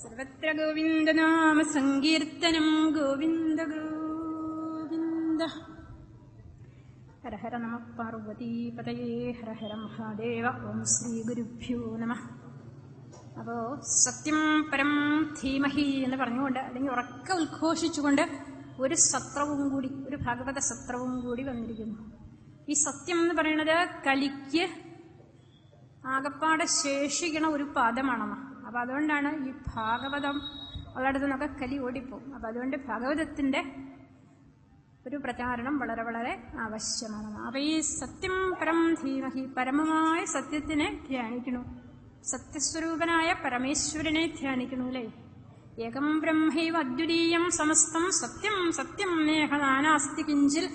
സർവത്ര ഗോവിന്ദനാമ സങ്കീർത്തനം ഗോവിന്ദ ഗോവിന്ദ. ഹര ഹര നമ പാർവതീപതയേ ഹര ഹര മഹാദേവ ഓം ശ്രീ ഗുരുഭ്യോ നമ. അപ്പോ സത്യം പരം ധീമഹി എന്ന് പറഞ്ഞുകൊണ്ട് അല്ലെങ്കിൽ ഉറക്ക ഉദ്ഘോഷിച്ചുകൊണ്ട് ഒരു സത്രവും കൂടി ഒരു ഭാഗവത സത്രവും കൂടി വന്നിരിക്കുന്നു. ഈ സത്യം എന്ന് പറയുന്നത് കലിക്ക് ആകപ്പാടെ ശേഷിക്കണ ഒരു പദമാണെന്ന് അപ്പൊ അതുകൊണ്ടാണ് ഈ ഭാഗവതം ഉള്ളിടത്ത് നിന്നൊക്കെ കലി ഓടിപ്പോകും അപ്പം അതുകൊണ്ട് ഭാഗവതത്തിന്റെ ഒരു പ്രചാരണം വളരെ വളരെ ആവശ്യമാണ്. അപ്പം ഈ സത്യം പരം ധീമഹി പരമമായ സത്യത്തിനെ ധ്യാനിക്കണു സത്യസ്വരൂപനായ പരമേശ്വരനെ ധ്യാനിക്കണു അല്ലേ? ഏകം ബ്രഹ്മൈവ അദ്വിതീയം സമസ്തം സത്യം സത്യം നേഹ നാനാസ്തി കിഞ്ചിൽ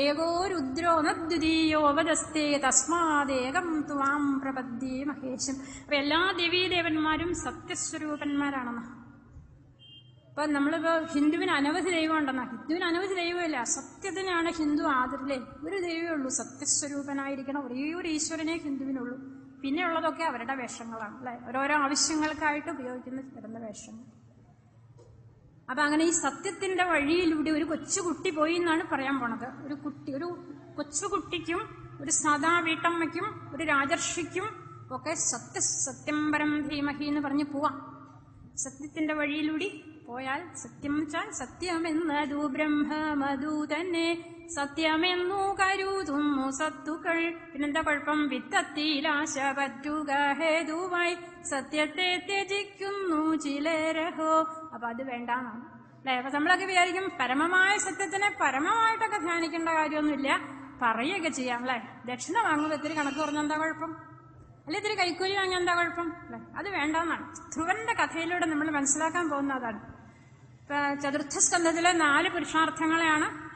ഏകോ രുദ്രോ നദ്വിതീയോ വദസ്തേ തസ്മാദേകം ത്വാം പ്രപദ്യേ മഹേശം അപ്പൊ എല്ലാ ദേവീദേവന്മാരും സത്യസ്വരൂപന്മാരാണെന്ന്. അപ്പൊ നമ്മളിപ്പോ ഹിന്ദുവിന് അനവധി ദൈവം ഉണ്ടെന്നാ. ഹിന്ദുവിന് അനവധി ദൈവമില്ല. സത്യത്തിനാണ് ഹിന്ദു ആദരില്ലേ ഒരു ദൈവമേ ഉള്ളൂ. സത്യസ്വരൂപനായിരിക്കണം. ഒരേ ഒരു ഈശ്വരനെ ഹിന്ദുവിനുള്ളൂ. പിന്നെ ഉള്ളതൊക്കെ അവരുടെ വേഷങ്ങളാണ് അല്ലെ? ഓരോരോ ആവശ്യങ്ങൾക്കായിട്ട് ഉപയോഗിക്കുന്ന വരുന്ന വേഷങ്ങൾ. അപ്പൊ അങ്ങനെ ഈ സത്യത്തിന്റെ വഴിയിലൂടെ ഒരു കൊച്ചുകുട്ടി പോയി എന്നാണ് പറയാൻ പോണത്. ഒരു കുട്ടി ഒരു കൊച്ചുകുട്ടിക്കും ഒരു സാധാ വീട്ടമ്മയ്ക്കും ഒരു രാജർഷിക്കും ഒക്കെ സത്യ സത്യം പരം ധീമഹി എന്ന് പറഞ്ഞ് പോവാം. സത്യത്തിന്റെ വഴിയിലൂടെ പോയാൽ സത്യം ചാൽ സത്യമെന്നതു ബ്രഹ്മമതു തന്നെ. സത്യമെന്നു കരുതുന്നു സത്തുക്കൾ. പിന്നെന്താ കുഴപ്പം? വിത്തത്തിലാശ പറ്റുക ഹേതുവായി. സത്യത്തെ ത്യജിക്കുന്നു ചിലരഹോ. അപ്പൊ അത് വേണ്ടാന്നാണ്. അല്ലെ? അപ്പൊ നമ്മളൊക്കെ വിചാരിക്കും പരമമായ സത്യത്തിനെ പരമമായിട്ടൊക്കെ ധ്യാനിക്കേണ്ട കാര്യമൊന്നുമില്ല. പറയുകയൊക്കെ ചെയ്യാം അല്ലെ? ദക്ഷിണ വാങ്ങുമ്പോൾ ഇത്തിരി കണക്ക് പറഞ്ഞാൽ എന്താ കുഴപ്പം? അല്ലെ ഇത്തിരി കൈക്കൂലി വാങ്ങിയാൽ എന്താ കുഴപ്പം? അല്ലെ? അത് വേണ്ടെന്നാണ്. ധ്രുവന്റെ കഥയിലൂടെ നമ്മൾ മനസ്സിലാക്കാൻ പോകുന്ന അതാണ്. ചതുർത്ഥ സ്കന്ധത്തിലെ നാല് പുരുഷാർത്ഥങ്ങളെയാണ്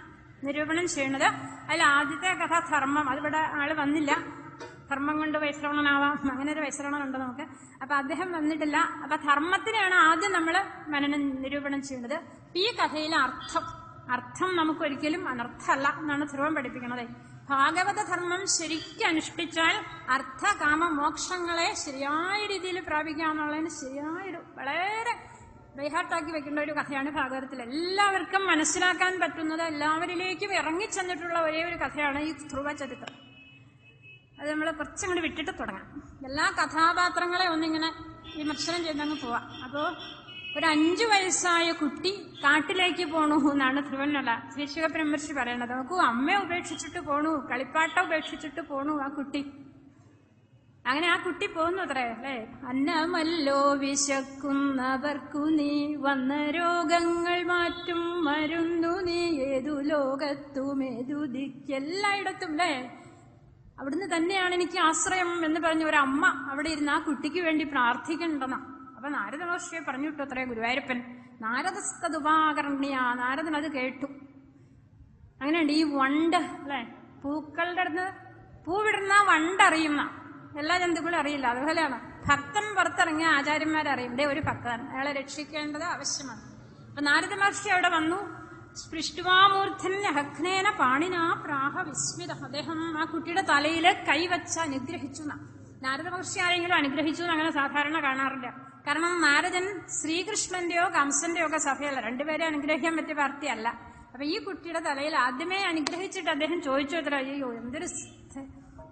നിരൂപണം ചെയ്യുന്നത്. അതിൽ ആദ്യത്തെ കഥ ധർമ്മം. അതിവിടെ ആൾ വന്നില്ല. ധർമ്മം കൊണ്ട് വൈശ്രവണനാവാം. അങ്ങനെ ഒരു വൈശ്രവണനുണ്ട് നമുക്ക്. അപ്പൊ അദ്ദേഹം വന്നിട്ടില്ല. അപ്പൊ ധർമ്മത്തിനെയാണ് ആദ്യം നമ്മൾ മനനം നിരൂപണം ചെയ്യുന്നത് ഈ കഥയിലെ അർത്ഥം അർത്ഥം നമുക്ക് ഒരിക്കലും അനർത്ഥമല്ല എന്നാണ് ധ്രുവം പഠിപ്പിക്കുന്നത് ഭാഗവത ധർമ്മം ശരിക്കും അനുഷ്ഠിച്ചാൽ അർത്ഥ കാമ മോക്ഷങ്ങളെ ശരിയായ രീതിയിൽ പ്രാപിക്കാന്നുള്ളതിന് ശരിയായൊരു വളരെ ബൈഹാർട്ടാക്കി വെക്കേണ്ട ഒരു കഥയാണ് ഭാഗവതത്തിൽ. എല്ലാവർക്കും മനസ്സിലാക്കാൻ പറ്റുന്നത് എല്ലാവരിലേക്കും ഇറങ്ങിച്ചെന്നിട്ടുള്ള ഒരേ ഒരു കഥയാണ് ഈ ധ്രുവ ചരിത്രം അത് നമ്മൾ കുറച്ചങ്ങോട്ട് വിട്ടിട്ട് തുടങ്ങാം. എല്ലാ കഥാപാത്രങ്ങളെ ഒന്നിങ്ങനെ വിമർശനം ചെയ്തങ്ങ് പോവാം. അപ്പോ ഒരു അഞ്ചു വയസ്സായ കുട്ടി കാട്ടിലേക്ക് പോണു എന്നാണ് ധ്രുവനല്ല ശ്രീശിക ബ്രഹ്മർഷി പറയണത്. നോക്കൂ അമ്മ ഉപേക്ഷിച്ചിട്ട് പോണു കളിപ്പാട്ട ഉപേക്ഷിച്ചിട്ട് പോണു ആ കുട്ടി. അങ്ങനെ ആ കുട്ടി പോകുന്നു അത്രേ അല്ലേ? അന്നമല്ലോ വിശക്കുന്നവർക്കു നീ വന്ന രോഗങ്ങൾ മാറ്റും മരുന്നു നീ ഏതു ലോകത്തും ഏതു ദിക്കെല്ലായിടത്തും അല്ലേ? അവിടുന്ന് തന്നെയാണ് എനിക്ക് ആശ്രയം എന്ന് പറഞ്ഞ ഒരു അമ്മ അവിടെ ഇരുന്ന് ആ കുട്ടിക്ക് വേണ്ടി പ്രാർത്ഥിക്കണ്ടെന്ന. അപ്പൊ നാരദ മഹർഷിയെ പറഞ്ഞു വിട്ടു അത്രേ ഗുരുവായൂരപ്പൻ. നാരദസ്തതുപാകർണ്യ നാരദൻ അത് കേട്ടു. അങ്ങനെയുണ്ട്. ഈ വണ്ട് അല്ലെ? പൂക്കളുടെ അടുത്ത് പൂവിടുന്ന വണ്ടറിയുന്ന എല്ലാ ജന്തുക്കളും അറിയില്ല. അതുപോലെയാണ്. ഭക്തൻ പുറത്തിറങ്ങിയ ആചാര്യന്മാരറിയും. ഇതേ ഒരു ഭക്തൻ. അയാളെ രക്ഷിക്കേണ്ടത് ആവശ്യമാണ്. അപ്പൊ നാരദ മഹർഷി അവിടെ വന്നു. സ്പൃഷ്ടുവാമൂർധൻ പാണിനാ പ്രാഹ വിസ്മിത. അദ്ദേഹം ആ കുട്ടിയുടെ തലയിൽ കൈവച്ച് അനുഗ്രഹിച്ചു. നാരദ മഹർഷി ആരെങ്കിലും അനുഗ്രഹിച്ചു അങ്ങനെ സാധാരണ കാണാറില്ല. കാരണം നാരദൻ ശ്രീകൃഷ്ണന്റെയോ കംസന്റെയോ ഒക്കെ സഭയല്ല. രണ്ടുപേരെ അനുഗ്രഹിക്കാൻ പറ്റിയ പാർട്ടിയല്ല. അപ്പൊ ഈ കുട്ടിയുടെ തലയിൽ ആദ്യമേ അനുഗ്രഹിച്ചിട്ട് അദ്ദേഹം ചോദിച്ചു അത്ര അയ്യോ എന്തൊരു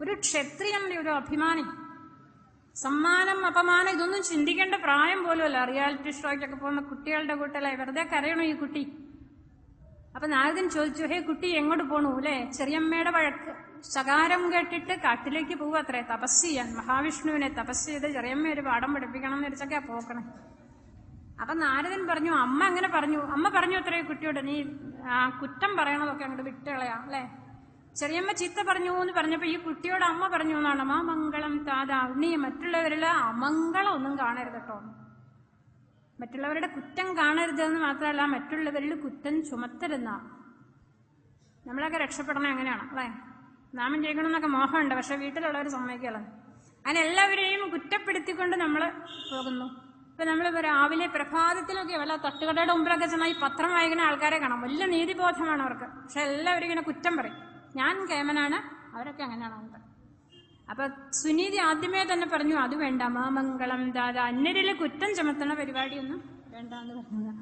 ഒരു ക്ഷത്രിയന്റെ ഒരു അഭിമാനി. സമ്മാനം അപമാനം ഇതൊന്നും ചിന്തിക്കേണ്ട പ്രായം പോലുമല്ല റിയാലിറ്റി ഷോയ്ക്കൊക്കെ പോകുന്ന കുട്ടികളുടെ കൂട്ടല്ലേ? വെറുതെ കരയണോ ഈ കുട്ടി? അപ്പൊ നാരദൻ ചോദിച്ചു ഹേ കുട്ടി എങ്ങോട്ട് പോണു? അല്ലേ? ചെറിയമ്മയുടെ വഴക്ക്. ശകാരം കേട്ടിട്ട് കാട്ടിലേക്ക് പോവുക അത്രേ തപസ് ചെയ്യാൻ. മഹാവിഷ്ണുവിനെ തപസ് ചെയ്ത് ചെറിയമ്മ ഒരു പാഠം പഠിപ്പിക്കണം എന്ന് വെച്ചൊക്കെ പോക്കണേ. അപ്പൊ നാരദൻ പറഞ്ഞു അമ്മ അങ്ങനെ പറഞ്ഞു. അമ്മ പറഞ്ഞു അത്രേ കുട്ടിയോട് നീ ആ കുറ്റം പറയണതൊക്കെ അങ്ങോട്ട് വിട്ടുകളയാ അല്ലേ? ചെറിയമ്മ ചീത്ത പറഞ്ഞു എന്ന് പറഞ്ഞപ്പോ ഈ കുട്ടിയോട് അമ്മ പറഞ്ഞു എന്നാണ്? മാ മംഗളം താതാ നീ മറ്റുള്ളവരിലെ അമംഗളം ഒന്നും കാണരുത് കേട്ടോ. മറ്റുള്ളവരുടെ കുറ്റം കാണരുതെന്ന് മാത്രമല്ല മറ്റുള്ളവരിൽ കുറ്റം ചുമത്തരുന്ന. നമ്മളൊക്കെ രക്ഷപ്പെടണം എങ്ങനെയാണ് അല്ലേ? നാമം ചെയ്യണമെന്നൊക്കെ മോഹമുണ്ട് പക്ഷെ വീട്ടിലുള്ളവർ സമ്മതിക്കല അങ്ങനെ എല്ലാവരെയും കുറ്റപ്പെടുത്തിക്കൊണ്ട് നമ്മൾ പോകുന്നു. ഇപ്പൊ നമ്മൾ രാവിലെ പ്രഭാതത്തിലൊക്കെ വല്ല തട്ടുകടയുടെ മുമ്പിലൊക്കെ ചെന്നാൽ ഈ പത്രം വായിക്കുന്ന ആൾക്കാരെ കാണാം. വലിയ നീതിബോധമാണ് അവർക്ക്. പക്ഷെ എല്ലാവരും ഇങ്ങനെ കുറ്റം പറയും. ഞാൻ കേമനാണ് അവരൊക്കെ അങ്ങനെയാണ് അപ്പൊ സുനീതി ആദ്യമേ തന്നെ പറഞ്ഞു അത് വേണ്ട മാമംഗളം ദാദ അന്യരിൽ കുറ്റം ചുമത്തണ പരിപാടിയൊന്നും വേണ്ട എന്ന് പറഞ്ഞത്.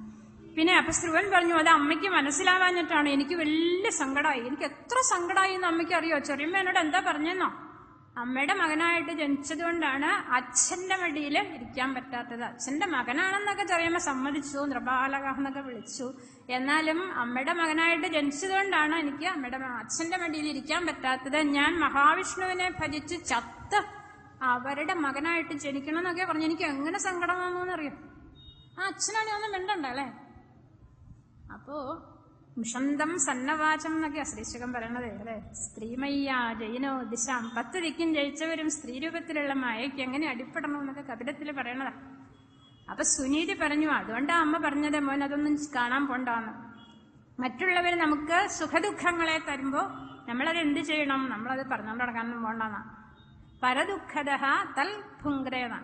പിന്നെ അപ്പൊ ശ്രുവൻ പറഞ്ഞു അത് അമ്മയ്ക്ക് മനസ്സിലാവാഞ്ഞിട്ടാണ് എനിക്ക് വലിയ സങ്കടമായി എനിക്ക് എത്ര സങ്കടമായി എന്ന് അമ്മയ്ക്ക് അറിയോ? ചെറിയമ്മ എന്നോട് എന്താ പറഞ്ഞെന്നോ? അമ്മയുടെ മകനായിട്ട് ജനിച്ചത് കൊണ്ടാണ് അച്ഛന്റെ മടിയിൽ ഇരിക്കാൻ പറ്റാത്തത്. അച്ഛന്റെ മകനാണെന്നൊക്കെ ചെറിയമ്മ സമ്മതിച്ചു നൃപാലക എന്നൊക്കെ വിളിച്ചു. എന്നാലും അമ്മയുടെ മകനായിട്ട് ജനിച്ചത് കൊണ്ടാണ് എനിക്ക് അമ്മയുടെ അച്ഛന്റെ മടിയിൽ ഇരിക്കാൻ പറ്റാത്തത്. ഞാൻ മഹാവിഷ്ണുവിനെ ഭജിച്ച് ചത്ത് അവരുടെ മകനായിട്ട് ജനിക്കണം എന്നൊക്കെ പറഞ്ഞു എനിക്ക് എങ്ങനെ സങ്കടം വന്നു എന്നറിയോ ആ അച്ഛനാണ് ഒന്നും മിണ്ടണ്ടല്ലേ അപ്പോ മുഷന്തം സന്നവാചം എന്നൊക്കെ ശ്രീശുഖം പറയണത്. അല്ലെ? സ്ത്രീമയ്യ ജയിനോ ദിശാം. പത്ത് ദിക്കും ജയിച്ചവരും സ്ത്രീരൂപത്തിലുള്ള മായയ്ക്ക് എങ്ങനെ അടിപ്പെടണം എന്നൊക്കെ കപിലത്തിൽ പറയണതാ. അപ്പൊ സുനീതി പറഞ്ഞു അതുകൊണ്ടാ അമ്മ പറഞ്ഞത് മോൻ അതൊന്നും കാണാൻ പോണ്ടാന്ന്. മറ്റുള്ളവർ നമുക്ക് സുഖദുഃഖങ്ങളെ തരുമ്പോ നമ്മളത് എന്ത് ചെയ്യണം? നമ്മളത് പറഞ്ഞുകൊണ്ട് നടക്കാനൊന്നും പോണ്ടെന്നാ. പരദുഃഖത തൽ ഭുങ്ക്രേന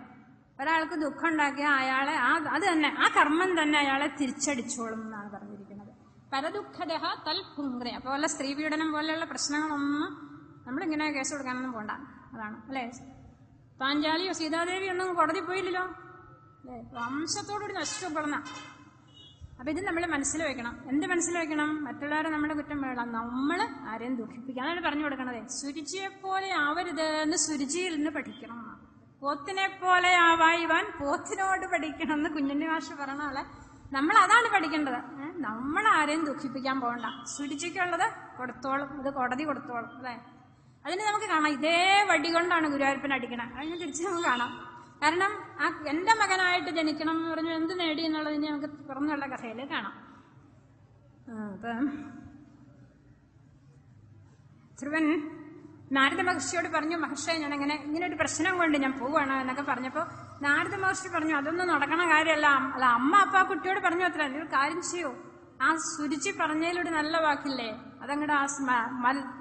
ഒരാൾക്ക് ദുഃഖം ഉണ്ടാക്കിയ അയാളെ ആ അത് തന്നെ ആ കർമ്മം തന്നെ അയാളെ തിരിച്ചടിച്ചോളും എന്നാണ് പറഞ്ഞിരിക്കുന്നത് പരദുഃഖത തൽ ഭുങ്ക്രെ അപ്പൊ വല്ല സ്ത്രീ പീഡനം പോലെയുള്ള പ്രശ്നങ്ങളൊന്നും നമ്മളിങ്ങനെ കേസ് കൊടുക്കാനൊന്നും പോണ്ട. അതാണ്. അല്ലേ? പാഞ്ചാലിയോ സീതാദേവി ഒന്നും കോടതി പോയില്ലല്ലോ? അല്ലേ? വംശത്തോടുകൂടി നശിക്കപ്പെടുന്ന അപ്പൊ ഇത് നമ്മൾ മനസ്സിൽ വെക്കണം. എന്ത് മനസ്സിൽ വെക്കണം? മറ്റുള്ളവരെ നമ്മുടെ കുറ്റം വേണം നമ്മൾ ആരെയും ദുഃഖിപ്പിക്കുക. അതാണ് പറഞ്ഞു കൊടുക്കണത്. സുരുചിയെ പോലെ ആവരുത് എന്ന് സുരുചിയിൽ നിന്ന് പഠിക്കണം. പോത്തിനെ പോലെ ആവായിവാൻ പോത്തിനോട് പഠിക്കണം എന്ന് കുഞ്ഞിന്റെ മാഷ് പറഞ്ഞ പോലെ നമ്മൾ അതാണ് പഠിക്കേണ്ടത്. നമ്മൾ ആരെയും ദുഃഖിപ്പിക്കാൻ പോകണ്ട. സുരുചിക്കുള്ളത് കൊടുത്തോളും. ഇത് കോടതി കൊടുത്തോളും അല്ലേ? അതിന് നമുക്ക് കാണാം. ഇതേ വടി കൊണ്ടാണ് ഗുരുവായൂരപ്പൻ അടിക്കണത് അതിന് തിരിച്ച് നമുക്ക് കാണാം. കാരണം ആ എന്റെ മകനായിട്ട് ജനിക്കണം എന്ന് പറഞ്ഞു എന്ത് നേടി എന്നുള്ളതിന് നമുക്ക് തുറന്നുള്ള കഥയിൽ കാണാം. അപ്പം ധ്രുവൻ നാരദ മഹർഷിയോട് പറഞ്ഞു മഹർഷി ഞാൻ അങ്ങനെ ഇങ്ങനെ ഒരു പ്രശ്നം കൊണ്ട് ഞാൻ പോവുകയാണ് എന്നൊക്കെ പറഞ്ഞപ്പോൾ നാരദ മഹർഷി പറഞ്ഞു അതൊന്നും നടക്കണ കാര്യമല്ല. അല്ല അമ്മ അപ്പ കുട്ടിയോട് പറഞ്ഞു അത്ര. ഒരു കാര്യം ചെയ്യൂ. ആ സുരുചി പറഞ്ഞതിലൂടെ നല്ല വാക്കില്ലേ? അതങ്ങടെ ആ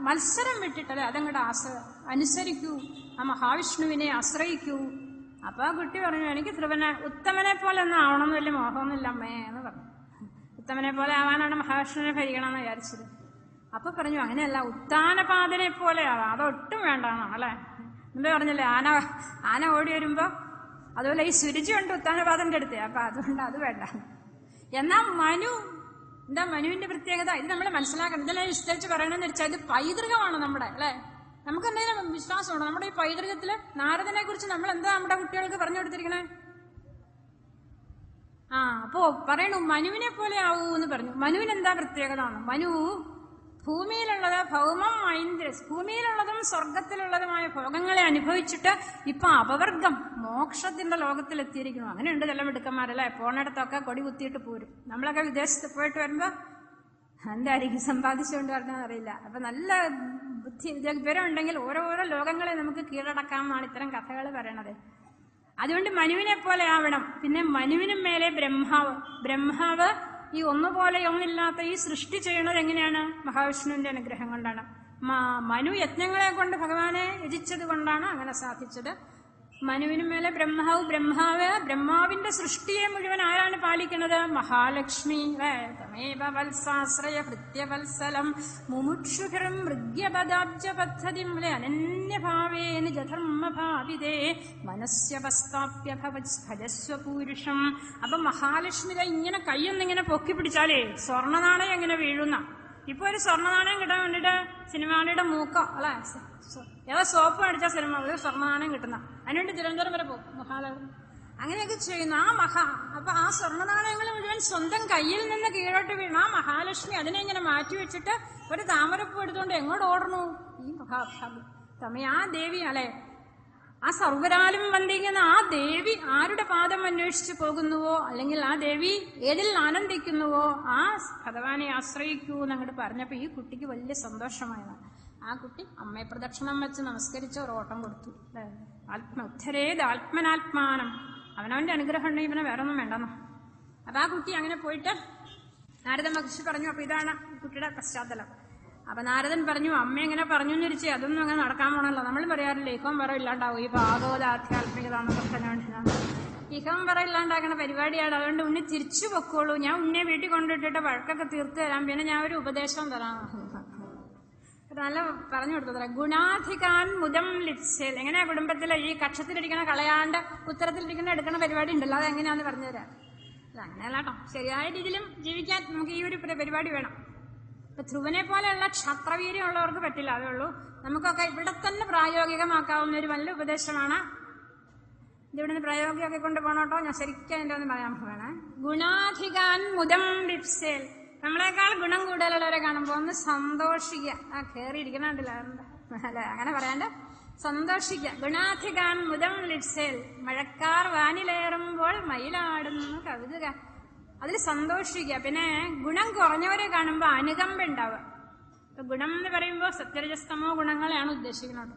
മത്സരം വിട്ടിട്ടല്ലേ അതങ്ങടെ ആസ അനുസരിക്കൂ. ആ മഹാവിഷ്ണുവിനെ ആശ്രയിക്കൂ. അപ്പൊ ആ കുട്ടി പറഞ്ഞു എനിക്ക് ധ്രുവനെ ഉത്തമനെ പോലെ ഒന്നും ആവണമെന്ന് വലിയ മോഹമൊന്നുമില്ല അമ്മേ എന്ന് പറഞ്ഞു. ഉത്തമനെ പോലെ ആവാനാണ് മഹാവിഷ്ണുവിനെ ഭരിക്കണമെന്ന് വിചാരിച്ചത്. അപ്പൊ പറഞ്ഞു അങ്ങനെയല്ല ഉത്താനപാതനെ പോലെ ആവാം. അതൊട്ടും വേണ്ടാന്നാണ് അല്ലേ? എന്താ പറഞ്ഞല്ലേ ആന ആന ഓടി വരുമ്പോ അതുപോലെ ഈ സുരുചി ഉണ്ട് ഉത്താനപാതന്റെ അടുത്ത്. അപ്പൊ അതുകൊണ്ട് അത് വേണ്ട. എന്നാ മനു എന്താ മനുവിന്റെ പ്രത്യേകത? ഇത് നമ്മൾ മനസ്സിലാക്കണം. ഇതെല്ലാം വിസ്തരിച്ച് പറയണമെന്ന് വെച്ചാൽ ഇത് പൈതൃകമാണ് നമ്മുടെ അല്ലെ? നമുക്ക് എന്തെങ്കിലും വിശ്വാസമുണ്ടോ? നമ്മുടെ ഈ പൈതൃകത്തിൽ നാരദനെ കുറിച്ച് നമ്മൾ എന്താ നമ്മുടെ കുട്ടികൾക്ക് പറഞ്ഞു കൊടുത്തിരിക്കണേ? ആ അപ്പോ പറയണു മനുവിനെ പോലെ ആവൂ എന്ന് പറഞ്ഞു. മനുവിന് എന്താ പ്രത്യേകത? ആണ് മനു ഭൂമിയിലുള്ളത് ഭൗമം ഐന്ദ്രസ് ഭൂമിയിലുള്ളതും സ്വർഗത്തിലുള്ളതുമായ ഭോഗങ്ങളെ അനുഭവിച്ചിട്ട് ഇപ്പൊ അപവർഗം മോക്ഷത്തിന്റെ ലോകത്തിൽ എത്തിയിരിക്കുന്നു അങ്ങനെയുണ്ട് ചില മിടുക്കന്മാരല്ലേ പോണിടത്തൊക്കെ കൊടി കുത്തിയിട്ട് പോരും. നമ്മളൊക്കെ വിദേശത്ത് പോയിട്ട് വരുമ്പോ എന്തായിരിക്കും സമ്പാദിച്ചുകൊണ്ട് വരണമെന്ന് അറിയില്ല. അപ്പൊ നല്ല ബുദ്ധി വിവരം ഉണ്ടെങ്കിൽ ഓരോരോ ലോകങ്ങളെ നമുക്ക് കീഴടക്കാമെന്നാണ് ഇത്തരം കഥകൾ പറയണത്. അതുകൊണ്ട് മനുവിനെ പോലെ ആവണം. പിന്നെ മനുവിനും മേലെ ബ്രഹ്മാവ് ബ്രഹ്മാവ് ഈ ഒന്നുപോലെ ഒന്നില്ലാത്ത ഈ സൃഷ്ടി ചെയ്യണത് എങ്ങനെയാണ്? മഹാവിഷ്ണുവിന്റെ അനുഗ്രഹം കൊണ്ടാണ്. മനു യജ്ഞങ്ങളെ കൊണ്ട് ഭഗവാനെ യജിച്ചത് കൊണ്ടാണ് അങ്ങനെ സാധിച്ചത്. മനുവിനും മേലെ ബ്രഹ്മാവ് ബ്രഹ്മാവ് ബ്രഹ്മാവിന്റെ സൃഷ്ടിയെ മുഴുവൻ ആരാണ് പാലിക്കുന്നത്? മഹാലക്ഷ്മി? തമേവ വത്സാശ്രയ മൃഗ്യപദാബ്ജ പദ്ധതി അനന്യഭാവേന ജധർമ്മഭാവിതേ മനസ്യവസ്ഥാപ്യ ഭജസ്വ പൂരുഷം അപ്പൊ മഹാലക്ഷ്മി ദാ ഇങ്ങനെ കൈയൊന്നിങ്ങനെ പൊക്കി പിടിച്ചാലേ സ്വർണനാണയം എങ്ങനെ വീഴുന്ന. ഇപ്പൊ ഒരു സ്വർണനാണയം കിട്ടാൻ വേണ്ടിട്ട് സിനിമാണിയുടെ മൂക്ക അല്ലെ? ഏതോ സോപ്പ് അടിച്ച സിനിമ ഒരു സ്വർണ കിട്ടുന്ന. അതിനുവേണ്ടി തിരുവനന്തപുരം വരെ പോകും. മഹാലയം അങ്ങനെയൊക്കെ ചെയ്യുന്നു. ആ മഹാ അപ്പൊ ആ സ്വർണനാണയങ്ങൾ മുഴുവൻ സ്വന്തം കയ്യിൽ നിന്ന് കീഴോട്ട് വീണ. ആ മഹാലക്ഷ്മി അതിനെ ഇങ്ങനെ മാറ്റി വെച്ചിട്ട് ഒരു താമരപ്പൂ എടുത്തുകൊണ്ട് എങ്ങോട്ട് ഓടണു? ഈ മഹാഭാവി തമേ ആ ദേവി അല്ലെ? ആ സർവരാലും വന്ദിക്കുന്ന ആ ദേവി ആരുടെ പാദം അന്വേഷിച്ചു പോകുന്നുവോ? അല്ലെങ്കിൽ ആ ദേവി ഏതിൽ ആനന്ദിക്കുന്നുവോ? ആ ഭഗവാനെ ആശ്രയിക്കൂ എന്നങ്ങോട്ട് പറഞ്ഞപ്പോ ഈ കുട്ടിക്ക് വലിയ സന്തോഷമായതാണ്. ആ കുട്ടി അമ്മയെ പ്രദക്ഷിണം വെച്ച് നമസ്കരിച്ച് ഒരു ഓട്ടം കൊടുത്തു? ആത്മ ഉദ്ധരേത് ആത്മനാത്മാനം? അവനവന്റെ അനുഗ്രഹം ഉണ്ടെങ്കിൽ ഇവനെ വേറെ ഒന്നും വേണ്ടെന്നോ? അപ്പൊ ആ കുട്ടി അങ്ങനെ പോയിട്ട് നാരദ മഹർഷി പറഞ്ഞു അപ്പൊ ഇതാണ് കുട്ടിയുടെ പശ്ചാത്തലം. അപ്പൊ നാരദൻ പറഞ്ഞു അമ്മ എങ്ങനെ പറഞ്ഞു എന്നിരിച്ചേ അതൊന്നും അങ്ങനെ നടക്കാൻ പോണല്ലോ. നമ്മൾ പറയാറില്ലേ ഇപ്പം വരം ഇല്ലാണ്ടാവും. ഈ ഭാഗവത ആധ്യാത്മികത എന്നൊക്കെ പറഞ്ഞുകൊണ്ട് ഇഹം വരം ഇല്ലാണ്ടാക്കണ പരിപാടിയാണ്. അതുകൊണ്ട് ഉണ്ണി തിരിച്ചു പൊക്കോളൂ. ഞാൻ ഉന്നെ വീട്ടിൽ കൊണ്ടിട്ടിട്ട് വഴക്കൊക്കെ തീർത്ത് തരാം. പിന്നെ ഞാൻ ഒരു ഉപദേശം തരാം. നല്ല പറഞ്ഞു കൊടുത്തത്ര ഗുണാധികാൻ മുതം ലിപ്സേൽ. എങ്ങനെയാ കുടുംബത്തിൽ ഈ കക്ഷത്തിലിരിക്കണ കളയാണ്ട് ഉത്തരത്തിലിരിക്കണ എടുക്കണ പരിപാടി ഉണ്ടല്ലോ അത് എങ്ങനെയാന്ന് പറഞ്ഞുതരാം അല്ല അങ്ങനെയല്ല കേട്ടോ ശരിയായ രീതിയിലും ജീവിക്കാൻ നമുക്ക് ഈ ഒരു പരിപാടി വേണം. ഇപ്പൊ ധ്രുവനെ പോലെയുള്ള ക്ഷത്രവീര്യം ഉള്ളവർക്ക് പറ്റില്ല അതേ ഉള്ളൂ. നമുക്കൊക്കെ ഇവിടെ തന്നെ പ്രായോഗികമാക്കാവുന്ന ഒരു നല്ല ഉപദേശമാണ്. ഇതിവിടെ ഇതിവിടുന്ന് പ്രായോഗികമൊക്കെ കൊണ്ടുപോകണോട്ടോ ഞാൻ ശരിക്കും എന്റെ ഒന്ന് പറയാൻ പോവാണ്. ഗുണാധികാൻ മുതം ലിപ്സേൽ. നമ്മളെക്കാൾ ഗുണം കൂടുതലുള്ളവരെ കാണുമ്പോൾ ഒന്ന് സന്തോഷിക്കുക ആ കയറിയിരിക്കണുണ്ടല്ലോ അല്ലെ അങ്ങനെ പറയാണ്ട് സന്തോഷിക്കുക ഗുണാധികാൻ മുതം ലിഡ്സേൽ മഴക്കാർ വാനിലേറുമ്പോൾ മയിലാടുന്നു കവിതുക. അതിൽ സന്തോഷിക്കുക പിന്നെ ഗുണം കുറഞ്ഞവരെ കാണുമ്പോൾ അനുകമ്പ ഉണ്ടാവുക. ഗുണം എന്ന് പറയുമ്പോൾ സത്യരജസ്തമോ ഗുണങ്ങളെയാണ് ഉദ്ദേശിക്കുന്നത്.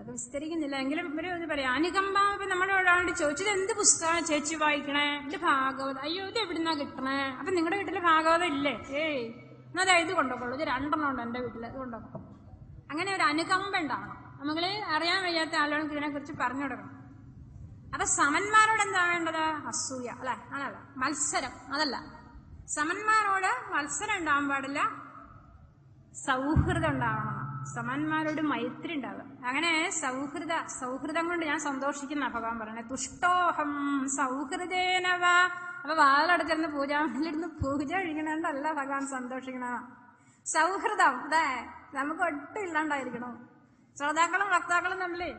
അതൊക്കെ വിസ്തരിക്കുന്നില്ല. എങ്കിലും ഇവർ ഒന്ന് പറയാം അനുകമ്പ ഇപ്പൊ നമ്മുടെ ഒരാളോട് ചോദിച്ചത് എന്ത് പുസ്തകം ചേച്ചി വായിക്കണേ? ഇത് ഭാഗവതം. അയ്യോ ഇത് എവിടുന്നാ കിട്ടണേ? അപ്പൊ നിങ്ങളുടെ വീട്ടിൽ ഭാഗവതം ഇല്ലേ? ഏയ് എന്നാ അതായത് ഇത് കൊണ്ടുപോകുള്ളൂ ഇത് രണ്ടെണ്ണം ഉണ്ട് എന്റെ വീട്ടിൽ. ഇത് അങ്ങനെ ഒരു അനുകമ്പ ഉണ്ടാവണം. നമ്മൾ അറിയാൻ വയ്യാത്ത ആളുകൾക്ക് ഇതിനെ കുറിച്ച് പറഞ്ഞു കൊടുക്കണം. അപ്പൊ സമന്മാരോട് എന്താ വേണ്ടത്? അസൂയ അല്ലെ? ആണല്ല. മത്സരം അതല്ല. സമന്മാരോട് മത്സരം ഉണ്ടാവാൻ പാടില്ല. സൗഹൃദം ഉണ്ടാവണം. സമന്മാരോട് മൈത്രി ഉണ്ടാവുക. അങ്ങനെ സൗഹൃദ സൗഹൃദം കൊണ്ട് ഞാൻ സന്തോഷിക്കുന്ന ഭഗവാൻ പറയണേ തുഷ്ടോഹം സൗഹൃദേനവ അപ്പൊ വാതിലടച്ചിരുന്ന് പൂജാമണിലിരുന്ന് പൂജ കഴിക്കണോണ്ടല്ല ഭഗവാൻ സന്തോഷിക്കണ സൗഹൃദം അതെ നമുക്ക് ഒട്ടും ഇല്ലാണ്ടായിരിക്കണോ. ശ്രോതാക്കളും വക്താക്കളും തമ്മിലേ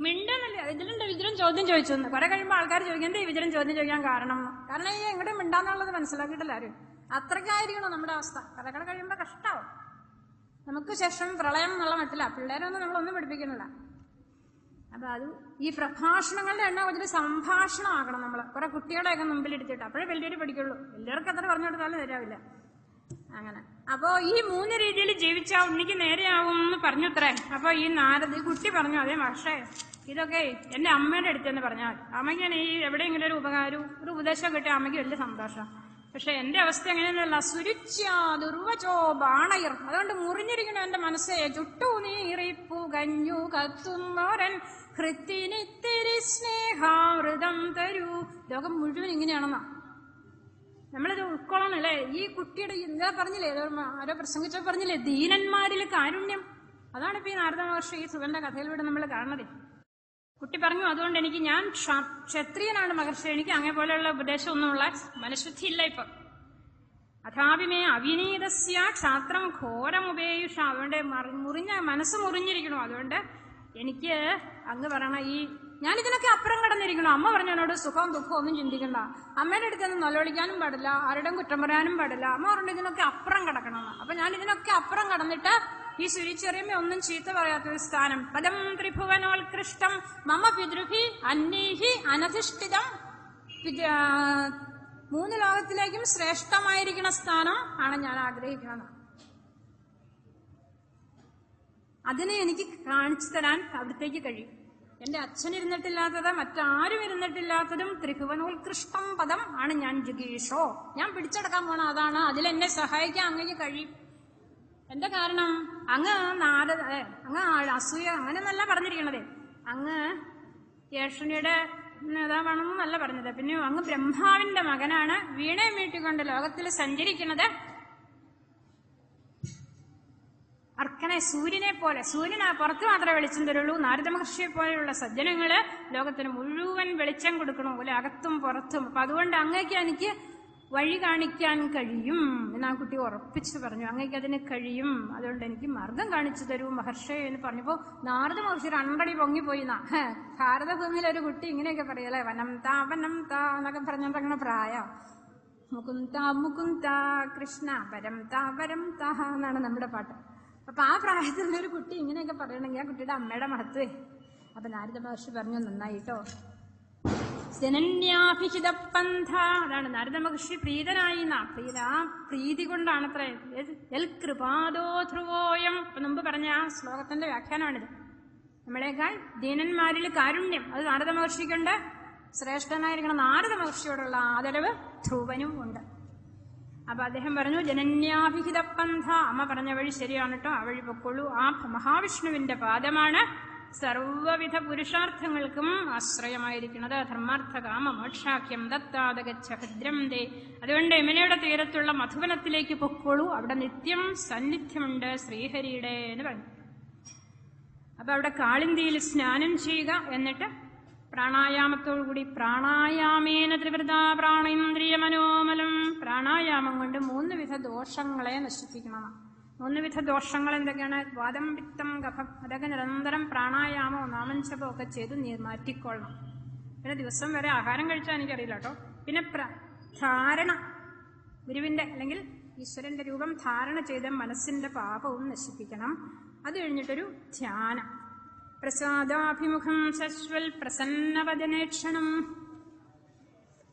മിണ്ടെന്നല്ലേ? ഇതിലുണ്ട്? വിചരം ചോദ്യം ചോദിച്ചു കുറെ കഴിയുമ്പോൾ ആൾക്കാർ ചോദിക്കും ഈ വിചരം ചോദ്യം ചോദിക്കാൻ കാരണം? കാരണം ഈ എങ്ങോട്ടും മിണ്ടാന്നുള്ളത് മനസ്സിലാക്കിയിട്ടില്ല ആരും. അത്രയ്ക്കായിരിക്കണം നമ്മുടെ അവസ്ഥ. കുറെ കൂടെ കഴിയുമ്പോൾ കഷ്ടാവും. നമുക്ക് ശേഷം പ്രളയം എന്നുള്ള മട്ടില്ല പിള്ളേരൊന്നും നമ്മളൊന്നും പഠിപ്പിക്കുന്നില്ല. അപ്പൊ അത് ഈ പ്രഭാഷണങ്ങളുടെ എണ്ണം ഒരു സംഭാഷണമാക്കണം നമ്മൾ കുറെ കുട്ടികളെയൊക്കെ മുമ്പിൽ എടുത്തിട്ട് അപ്പോഴേ വലിയൊരു പഠിക്കുള്ളൂ. വലിയവർക്ക് അത്ര പറഞ്ഞു കൊടുത്താലും തരാവില്ല. അങ്ങനെ. അപ്പോ ഈ മൂന്ന് രീതിയിൽ ജീവിച്ചാ ഉണ്ണിക്ക് നേരെയാവും എന്ന് പറഞ്ഞു അത്രേ അപ്പൊ ഈ നാരദ കുട്ടി പറഞ്ഞു അതേ പക്ഷേ ഇതൊക്കെ എന്റെ അമ്മയുടെ അടുത്ത് തന്നെ പറഞ്ഞാൽ അമ്മയ്ക്കാണ് ഈ എവിടെയെങ്കിലും ഒരു ഉപകാരം ഒരു ഉപദേശം കിട്ടിയ അമ്മയ്ക്ക് വലിയ സന്തോഷം. പക്ഷെ എന്റെ അവസ്ഥ എങ്ങനെയല്ല സുരുച്യ ദുർവചോ ബാണയർ. അതുകൊണ്ട് മുറിഞ്ഞിരിക്കണം എന്റെ മനസ്സേ. ചുട്ടു നീറിപ്പു കഞ്ഞു കത്തുന്നോരൻ ഹൃത്തിനിത്തിരി സ്നേഹാമൃതം തരൂ. ലോകം മുഴുവൻ ഇങ്ങനെയാണെന്നാ. നമ്മളിത് ഉൾക്കൊള്ളണം അല്ലേ ഈ കുട്ടിയുടെ എന്താ പറഞ്ഞില്ലേ ആരോ പ്രസംഗിച്ചോ പറഞ്ഞില്ലേ ദീനന്മാരിൽ കാരുണ്യം. അതാണ് ഇപ്പൊ ഈ നാരദ മഹർഷി ഈ സുഗന്ധ കഥയിലൂടെ നമ്മൾ കാണുന്നത്. കുട്ടി പറഞ്ഞു അതുകൊണ്ട് എനിക്ക് ഞാൻ ക്ഷ- ക്ഷത്രിയനാണ് മഹർഷി. എനിക്ക് അങ്ങനെ പോലെയുള്ള ഉപദേശമൊന്നുമുള്ള മനഃശുദ്ധി ഇല്ല ഇപ്പൊ. അഥാപിമേ അവിനീതസ്യ ക്ഷാത്രം ഘോരമുപേയുഷ അതുകൊണ്ട് മറി- മുറിഞ്ഞ മനസ്സ് മുറിഞ്ഞിരിക്കണു അതുകൊണ്ട് എനിക്ക് അങ്ങ് പറയണ ഈ ഞാൻ ഇതിനൊക്കെ അപ്പുറം കടന്നിരിക്കണു അമ്മ പറഞ്ഞു എന്നോട് സുഖവും ദുഃഖവും ഒന്നും ചിന്തിക്കണ്ട. അമ്മയുടെ അടുത്ത് ഒന്നും നൊലവിളിക്കാനും പാടില്ല. ആരുടെയും കുറ്റം പറയാനും പാടില്ല. അമ്മ പറഞ്ഞു ഇതിനൊക്കെ അപ്പുറം കടക്കണമെന്ന്. അപ്പൊ ഞാൻ ഇതിനൊക്കെ അപ്പുറം കടന്നിട്ട് ഈ സുരിച്ചെറിയമ്മ ഒന്നും ചീത്ത പറയാത്തൊരു സ്ഥാനം. പദം ത്രിഭുവനോത്കൃഷ്ടം മമ പിതൃഭി അന്യഹി അനധിഷ്ഠിതം. മൂന്ന് ലോകത്തിലേക്കും ശ്രേഷ്ഠമായിരിക്കുന്ന സ്ഥാനം ആണ് ഞാൻ ആഗ്രഹിക്കുന്നത്. അതിനെ എനിക്ക് കാണിച്ചു തരാൻ അവിടത്തേക്ക് കഴിയും. എന്റെ അച്ഛൻ ഇരുന്നിട്ടില്ലാത്തത് മറ്റാരും ഇരുന്നിട്ടില്ലാത്തതും ത്രിഭുവനോത്കൃഷ്ടം പദം ആണ് ഞാൻ ജുഗീഷോ. ഞാൻ പിടിച്ചെടുക്കാൻ പോണ അതാണ്. അതിലെന്നെ സഹായിക്കാൻ അങ്ങനെ കഴിയും. എന്താ കാരണം? അങ്ങ് നാരദ അങ്ങ് ആ- അസൂയ അങ്ങനെയൊന്നല്ല പറഞ്ഞിരിക്കണതേ. അങ്ങ് യേശുനിയുടെ നേതാവാണെന്നല്ല പറഞ്ഞത്. പിന്നെ അങ്ങ് ബ്രഹ്മാവിന്റെ മകനാണ് വീണയെ വീട്ടിക്കൊണ്ട് ലോകത്തിൽ സഞ്ചരിക്കുന്നത് അർക്കനെ സൂര്യനെ പോലെ. സൂര്യന് പുറത്ത് മാത്രമേ വെളിച്ചം തരുള്ളൂ നാരദ മഹർഷിയെ പോലെയുള്ള സജ്ജനങ്ങൾ ലോകത്തിന് മുഴുവൻ വെളിച്ചം കൊടുക്കണു. അകത്തും പുറത്തും. അപ്പൊ അതുകൊണ്ട് അങ്ങേക്ക് എനിക്ക് വഴി കാണിക്കാൻ കഴിയും എന്ന് ആ കുട്ടി ഉറപ്പിച്ചു പറഞ്ഞു. അങ്ങേക്ക് അതിന് കഴിയും. അതുകൊണ്ട് എനിക്ക് മാർഗം കാണിച്ചു തരൂ മഹർഷി എന്ന് പറഞ്ഞപ്പോ നാരദ മഹർഷി രണ്ടടി പൊങ്ങിപ്പോയി ഹേ, ഭാരതഭൂമിയിലെ ഒരു കുട്ടി ഇങ്ങനെയൊക്കെ പറയല്ലേ വനം താ വനം താ എന്നൊക്കെ പറഞ്ഞിട്ടങ്ങനെ പ്രായ. മുകുന്ത മുകുന്ത കൃഷ്ണ വരം താ വരം താ എന്നാണ് നമ്മുടെ പാട്ട്. അപ്പൊ ആ പ്രായത്തിൽ ഒരു കുട്ടി ഇങ്ങനെയൊക്കെ പറയണമെങ്കിൽ ആ കുട്ടിയുടെ അമ്മയുടെ മഹത്വേ. അപ്പൊ നാരദ മഹർഷി പറഞ്ഞു നന്നായിട്ടോ ജനന്യാഭിഹിത പന്ഥ അതാണ് നാരദ മഹർഷി പ്രീതനായി എന്നാ പ്രീത ആ പ്രീതി അത്ര. എൽ കൃപാദോ ധ്രുവോയം. ഇപ്പൊ മുമ്പ് പറഞ്ഞ ആ ശ്ലോകത്തിന്റെ വ്യാഖ്യാനമാണിത്. നമ്മളെക്കാൾ ദീനന്മാരിൽ കാരുണ്യം. അത് നാരദ മഹർഷിക്കുണ്ട്. ശ്രേഷ്ഠനായിരിക്കണം നാരദ മഹർഷിയോടുള്ള ആദരവ് ധ്രുവനും ഉണ്ട്. അപ്പൊ അദ്ദേഹം പറഞ്ഞു ജനന്യാഭിഹിത പന്ഥ അമ്മ പറഞ്ഞ വഴി ശരിയാണ് കേട്ടോ ആ വഴി പൊക്കോളൂ. ആ മഹാവിഷ്ണുവിന്റെ പാദമാണ് സർവവിധ പുരുഷാർത്ഥങ്ങൾക്കും ആശ്രയമായിരിക്കുന്നത് ധർമാർത്ഥ കാമ മോക്ഷാഖ്യം ദത്താതകച്ച ദേ അതുകൊണ്ട് യമുനയുടെ തീരത്തുള്ള മധുവനത്തിലേക്ക് പൊക്കോളൂ. അവിടെ നിത്യം സാന്നിധ്യമുണ്ട് ശ്രീഹരിയുടെ എന്ന് പറഞ്ഞു. അപ്പൊ അവിടെ കാളിന്തിയിൽ സ്നാനം ചെയ്യുക എന്നിട്ട് പ്രാണായാമത്തോടുകൂടി പ്രാണായാമേന ത്രിവൃത പ്രാണേന്ദ്രിയ മനോമലം പ്രാണായാമം കൊണ്ട് മൂന്ന് വിധ ദോഷങ്ങളെ നശിപ്പിക്കണം. മൂന്ന് വിധ ദോഷങ്ങൾ എന്തൊക്കെയാണ്? വാദം പിത്തം കഫം അതൊക്കെ നിരന്തരം പ്രാണായാമോ നാമഞ്ചപവും ഒക്കെ ചെയ്ത് മാറ്റിക്കൊള്ളണം. പിന്നെ ദിവസം വരെ ആഹാരം കഴിച്ചാൽ എനിക്കറിയില്ല കേട്ടോ. പിന്നെ ധാരണ. ഗുരുവിന്റെ അല്ലെങ്കിൽ ഈശ്വരന്റെ രൂപം ധാരണ ചെയ്ത മനസ്സിന്റെ പാപവും നശിപ്പിക്കണം. അത് കഴിഞ്ഞിട്ടൊരു ധ്യാനം. പ്രസാദാഭിമുഖം സശ്വൽ പ്രസന്നവദനേക്ഷണം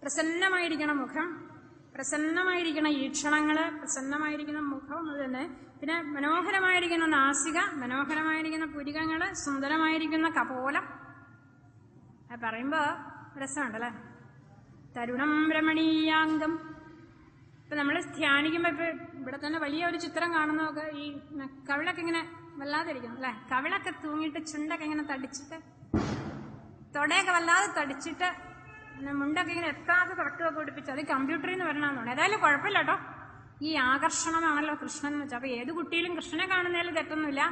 പ്രസന്നമായിരിക്കണം മുഖം. പ്രസന്നമായിരിക്കണം ഈക്ഷണങ്ങൾ പ്രസന്നമായിരിക്കുന്ന മുഖം തന്നെ പിന്നെ മനോഹരമായിരിക്കുന്ന നാസിക മനോഹരമായിരിക്കുന്ന പുരികങ്ങൾ സുന്ദരമായിരിക്കുന്ന കപോലം. അത് പറയുമ്പോ രസമുണ്ടല്ലേ? തരുണം രമണീയാംഗം. ഇപ്പൊ നമ്മൾ ധ്യാനിക്കുമ്പോ ഇപ്പൊ ഇവിടെ തന്നെ വലിയ ഒരു ചിത്രം കാണുന്നതൊക്കെ ഈ കവിളൊക്കെ ഇങ്ങനെ വല്ലാതെ ഇരിക്കുന്നു അല്ലെ? കവിളൊക്കെ തൂങ്ങിയിട്ട് ചുണ്ടൊക്കെ ഇങ്ങനെ തടിച്ചിട്ട് തൊടയൊക്കെ വല്ലാതെ തടിച്ചിട്ട് മുണ്ടൊക്കെ ഇങ്ങനെ എത്താതെ തൊട്ടുമൊക്കെ പിടിപ്പിച്ച് അത് കമ്പ്യൂട്ടറിൽ നിന്ന് വരണമെന്നാണ് ഏതായാലും കുഴപ്പമില്ല കേട്ടോ ഈ ആകർഷണമാണല്ലോ കൃഷ്ണൻ എന്ന് വെച്ചാൽ അപ്പൊ ഏത് കുട്ടിയിലും കൃഷ്ണനെ കാണുന്നതിൽ തെറ്റൊന്നുമില്ല.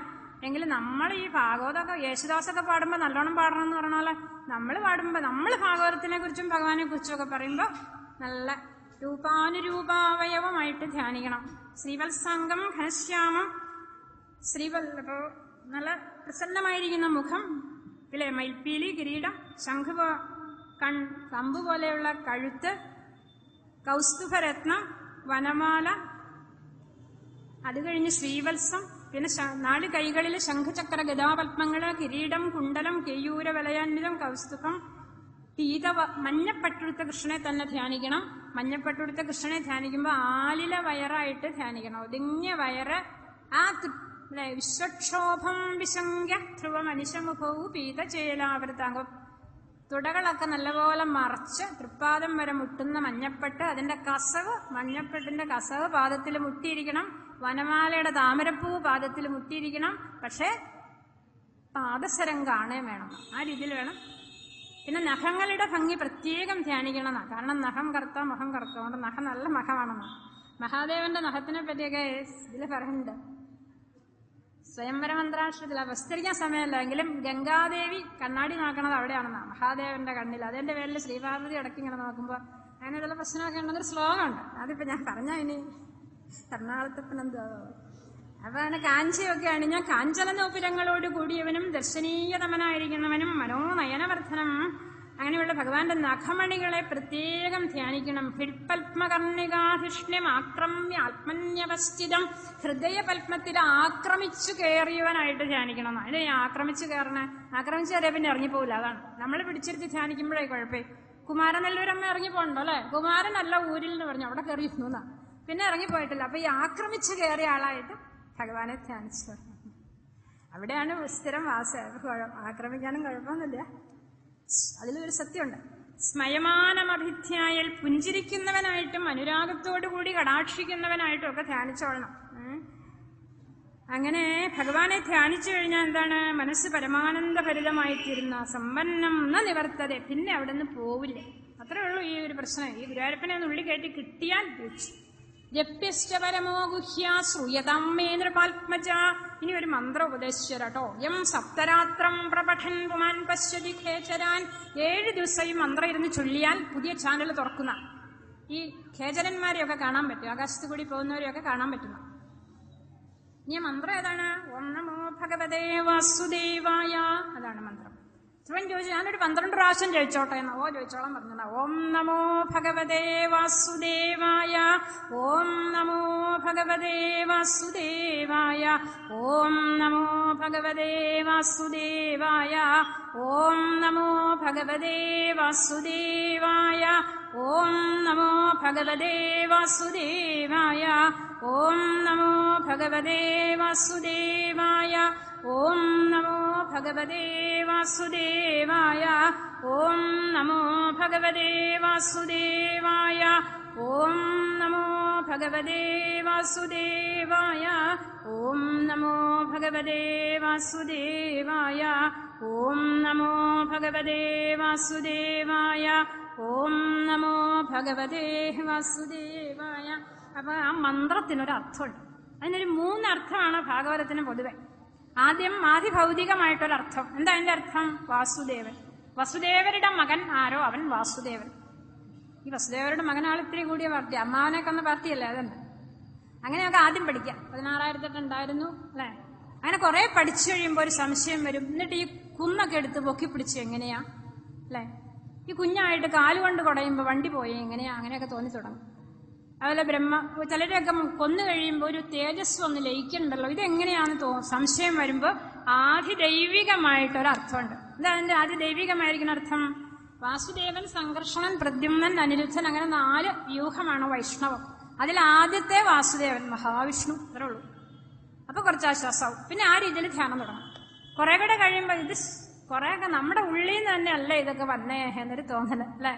എങ്കിലും നമ്മൾ ഈ ഭാഗവതമൊക്കെ യേശുദാസൊക്കെ പാടുമ്പോൾ നല്ലോണം പാടണം എന്ന് പറഞ്ഞ പോലെ നമ്മൾ പാടുമ്പോൾ നമ്മൾ ഭാഗവതത്തിനെ കുറിച്ചും ഭഗവാനെ കുറിച്ചും ഒക്കെ പറയുമ്പോൾ നല്ല രൂപാനുരൂപാവയവമായിട്ട് ധ്യാനിക്കണം. ശ്രീവത്സംഗം ഘനശ്യാമം അപ്പോ നല്ല പ്രസന്നമായിരിക്കുന്ന മുഖം. ഇല്ലേ? മയിൽപ്പീലി കിരീടം ശംഖ് പോ കൺ തമ്പു പോലെയുള്ള കഴുത്ത് കൗസ്തുഭരത്നം വനമാല അത് കഴിഞ്ഞ് ശ്രീവത്സം പിന്നെ നാല് കൈകളിൽ ശംഖചക്ര ഗതാപത്മങ്ങൾ കിരീടം കുണ്ടലം കെയ്യൂര വലയാന്വിതം കൗസ്തുഭം തീത മഞ്ഞപ്പട്ടുടുത്ത കൃഷ്ണനെ തന്നെ ധ്യാനിക്കണം. മഞ്ഞപ്പട്ടുടുത്ത കൃഷ്ണനെ ധ്യാനിക്കുമ്പോൾ ആലില വയറായിട്ട് ധ്യാനിക്കണം. ഒതുങ്ങിയ വയറ് ആ വിശ്വക്ഷോഭം വിശങ്ക ധ്രുവ മനുഷ്യമുഖവും പീതചേലാവൃതാംഗം. തുടകളൊക്കെ നല്ലപോലെ മറച്ച് തൃപ്പാദം വരെ മുട്ടുന്ന മഞ്ഞപ്പെട്ട് അതിന്റെ കസവ് മഞ്ഞപ്പെട്ടിന്റെ കസവ് പാദത്തിൽ മുട്ടിയിരിക്കണം. വനമാലയുടെ താമരപ്പൂവ് പാദത്തിൽ മുട്ടിയിരിക്കണം. പക്ഷേ പാദസരം കാണേ വേണം. ആ രീതിയിൽ വേണം. പിന്നെ നഖങ്ങളുടെ ഭംഗി പ്രത്യേകം ധ്യാനിക്കണം കാരണം നഖം കറുത്ത മുഖം കറുത്ത അതുകൊണ്ട് നഖം നല്ല മഖമാണെന്നാണ്. മഹാദേവന്റെ നഖത്തിനെ പറ്റിയൊക്കെ ഇതിൽ പറയുന്നുണ്ട്. സ്വയംവര മന്ത്രാക്ഷരത്തിൽ വസ്തരിക്കാൻ സമയമല്ല എങ്കിലും ഗംഗാദേവി കണ്ണാടി നോക്കണത് അവിടെയാണെന്നാണ് മഹാദേവന്റെ കണ്ണിൽ. അതെന്റെ പേരിൽ ശ്രീപാർവതി അടക്കി ഇങ്ങനെ നോക്കുമ്പോൾ അങ്ങനെ ചില പ്രശ്നമൊക്കെ ഉണ്ടെന്നൊരു ശ്ലോകമുണ്ട്. അതിപ്പോ ഞാൻ പറഞ്ഞ ഇനി? എറണാകുളത്തപ്പനെന്തോ അപ്പൊ അങ്ങനെ കാഞ്ചിയൊക്കെ അണിഞ്ഞ കാഞ്ചലനോപിരങ്ങളോട് കൂടിയവനും ദർശനീയതമനായിരിക്കുന്നവനും മനോനയനവർദ്ധനം അങ്ങനെയുള്ള ഭഗവാന്റെ നഖമണികളെ പ്രത്യേകം ധ്യാനിക്കണം. ഹിഡ്പത്മകർണികാധിഷ്ണ്യമാക്രമ്യ ആത്മന്യവസ്ഥിതം ഹൃദയപത്മത്തിൽ ആക്രമിച്ചു കയറിയവനായിട്ട് ധ്യാനിക്കണം. അതിനെ ആക്രമിച്ചു കയറണേ. ആക്രമിച്ചു കയറിയ പിന്നെ ഇറങ്ങിപ്പോകില്ല അതാണ്. നമ്മൾ പിടിച്ചിരുത്തി ധ്യാനിക്കുമ്പോഴേ കുഴപ്പേ. കുമാരനെല്ലൂരമ്മ ഇറങ്ങിപ്പോണ്ടോ അല്ലെ? കുമാരനല്ല ഊരിൽ എന്ന് പറഞ്ഞു. അവിടെ കയറിയിരുന്നു എന്നാ. പിന്നെ ഇറങ്ങിപ്പോയിട്ടില്ല. അപ്പൊ ഈ ആക്രമിച്ചു കയറിയ ആളായിട്ട് ഭഗവാനെ ധ്യാനിച്ചു. അവിടെയാണ് സ്ഥിരം വാസ. ആക്രമിക്കാനും കുഴപ്പമൊന്നുമില്ല. അതിലൊരു സത്യമുണ്ട്. സ്മയമാനമഭിധ്യായൽ പുഞ്ചിരിക്കുന്നവനായിട്ടും അനുരാഗത്തോടുകൂടി കടാക്ഷിക്കുന്നവനായിട്ടും ഒക്കെ ധ്യാനിച്ചോളണം. അങ്ങനെ ഭഗവാനെ ധ്യാനിച്ചു കഴിഞ്ഞാൽ എന്താണ്? മനസ്സ് പരമാനന്ദഭരിതമായിത്തീരുന്ന. സമ്പന്നം എന്ന നിവർത്തതെ. പിന്നെ അവിടെ നിന്ന് പോവില്ല. അത്രേ ഉള്ളൂ ഈ ഒരു പ്രശ്നം. ഈ ഗുരുവായൂരപ്പനെ ഉള്ളി കയറ്റി കിട്ടിയാൽ ജയിച്ചു ജപ്യശ്ച പരമോ ശ്രൂയതാം മേ നൃപാത്മജ ഇനി ഒരു മന്ത്രം ഉപദേശിച്ചരട്ടോ എം സപ്തരാത്രം പ്രപഠൻ പുമാൻ പശ്യതി ഖേചരാൻ. ഏഴ് ദിവസം ഈ മന്ത്രം ഇരുന്ന് ചൊല്ലിയാൽ പുതിയ ചാനൽ തുറക്കുന്ന. ഈ ഖേചരന്മാരെയൊക്കെ കാണാൻ പറ്റും. ആകാശത്ത് കൂടി പോകുന്നവരെയൊക്കെ കാണാൻ പറ്റുന്ന. ഇനി മന്ത്രം ഏതാണ്? ഓം നമോ ഭഗവതേ വാസുദേവായ. അതാണ് മന്ത്രം. ശിവൻ ചോദിച്ചു ഞാനൊരു പന്ത്രണ്ട് പ്രാവശ്യം ചോദിച്ചോട്ടെ എന്ന് ഓ ചോദിച്ചോളാൻ പറഞ്ഞതാ ഓം നമോ ഭഗവതേ വാസുദേവായ ഓം നമോ ഭഗവതേ വാസുദേവായ ഓം നമോ ഭഗവതേ വാസുദേവായ ഓം നമോ ഭഗവതേ വാസുദേവായ ഓം നമോ ഭഗവതേ വാസുദേവായ ഓം നമോ ഭഗവതേ വാസുദേവായ ഓം നമോ ഭഗവതേ വാസുദേവായ ഓം നമോ ഭഗവതേ വാസുദേവായ ഓം നമോ ഭഗവതേ വാസുദേവായ ഓം നമോ ഭഗവതേ വാസുദേവായ ഓം നമോ ഭഗവതേ വാസുദേവായ ഓം നമോ ഭഗവതേ വാസുദേവായ. അപ്പൊ ആ മന്ത്രത്തിനൊരു അർത്ഥമുണ്ട് അതിനൊരു മൂന്നർത്ഥമാണ് ഭാഗവതത്തിന് പൊതുവെ. ആദ്യം ആദിഭൗതികമായിട്ടൊരർത്ഥം എന്താ അതിന്റെ അർത്ഥം? വാസുദേവൻ. വസുദേവരുടെ മകൻ ആരോ? അവൻ വാസുദേവൻ. ഈ വസുദേവരുടെ മകനാൾ ഇത്തിരി കൂടിയ പാർട്ടി. അമ്മാവനൊക്കെ ഒന്ന് പാർട്ടിയല്ലേ അതന്നെ അങ്ങനെയൊക്കെ ആദ്യം പഠിക്കാം. പതിനാറായിരത്തെട്ട് ഉണ്ടായിരുന്നു അല്ലെ? അങ്ങനെ കുറെ പഠിച്ചു കഴിയുമ്പോൾ ഒരു സംശയം വരും. എന്നിട്ട് ഈ കുന്നൊക്കെ എടുത്ത് പൊക്കി പിടിച്ച് എങ്ങനെയാ? അല്ലേ? ഈ കുഞ്ഞായിട്ട് കാലുകൊണ്ട് കുടയുമ്പോൾ വണ്ടി പോയി എങ്ങനെയാ? അങ്ങനെയൊക്കെ തോന്നി തുടങ്ങും അതുപോലെ ബ്രഹ്മ ചിലരെയൊക്കെ കൊന്നു കഴിയുമ്പോൾ ഒരു തേജസ് ഒന്ന് ലയിക്കുന്നുണ്ടല്ലോ ഇതെങ്ങനെയാണെന്ന് തോ സംശയം വരുമ്പോൾ ആദി ദൈവികമായിട്ടൊരർത്ഥമുണ്ട് എന്താ അതിന്റെ ആദ്യ ദൈവികമായിരിക്കുന്ന അർത്ഥം. വാസുദേവൻ സംഘർഷണൻ പ്രദ്യുമ്നൻ അനിരുദ്ധൻ അങ്ങനെ നാല് വ്യൂഹമാണ് വൈഷ്ണവം. അതിൽ ആദ്യത്തെ വാസുദേവൻ മഹാവിഷ്ണു അത്രേ ഉള്ളൂ. അപ്പോൾ കുറച്ച് ആശ്വാസമാവും പിന്നെ ആ രീതിയിൽ ധ്യാനം തുടങ്ങും കുറെ കൂടെ കഴിയുമ്പോൾ ഇത് കുറെയൊക്കെ നമ്മുടെ ഉള്ളിൽ നിന്ന് തന്നെ അല്ലേ ഇതൊക്കെ വന്നേ എന്നൊരു തോന്നൽ അല്ലെ?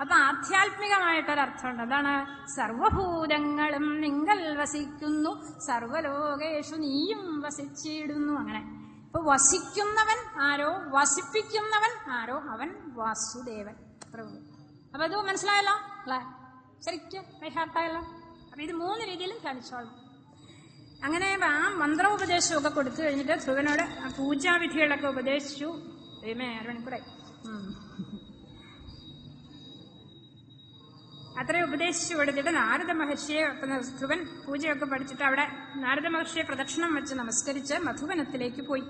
അപ്പൊ ആധ്യാത്മികമായിട്ടൊരർത്ഥമുണ്ട്. അതാണ് സർവഭൂതങ്ങളും നിങ്ങൾ വസിക്കുന്നു സർവലോകേഷു നീയും വസിച്ചിടുന്നു അങ്ങനെ. ഇപ്പൊ വസിക്കുന്നവൻ ആരോ വസിപ്പിക്കുന്നവൻ ആരോ അവൻ വാസുദേവൻ. ഉള്ളൂ. അപ്പൊ ഇത് മനസ്സിലായല്ലോ? അല്ലേ? ശരിക്കും വൈഹാർട്ടായല്ലോ അപ്പൊ ഇത് മൂന്ന് രീതിയിലും കാണിച്ചോളാം അങ്ങനെ ആ മന്ത്രോപദേശമൊക്കെ കൊടുത്തു കഴിഞ്ഞിട്ട് ധ്രുവനോട് പൂജാവിധികളൊക്കെ ഉപദേശിച്ചു. ദൈവമേ അരമണിക്കൂടെ അത്രയും ഉപദേശിച്ചു കൊടുത്തിട്ട് നാരദ മഹർഷിയെ ധ്രുവൻ പൂജയൊക്കെ പഠിച്ചിട്ട് അവിടെ നാരദ മഹർഷിയെ പ്രദക്ഷിണം വെച്ച് നമസ്കരിച്ച് മധുവനത്തിലേക്ക് പോയി.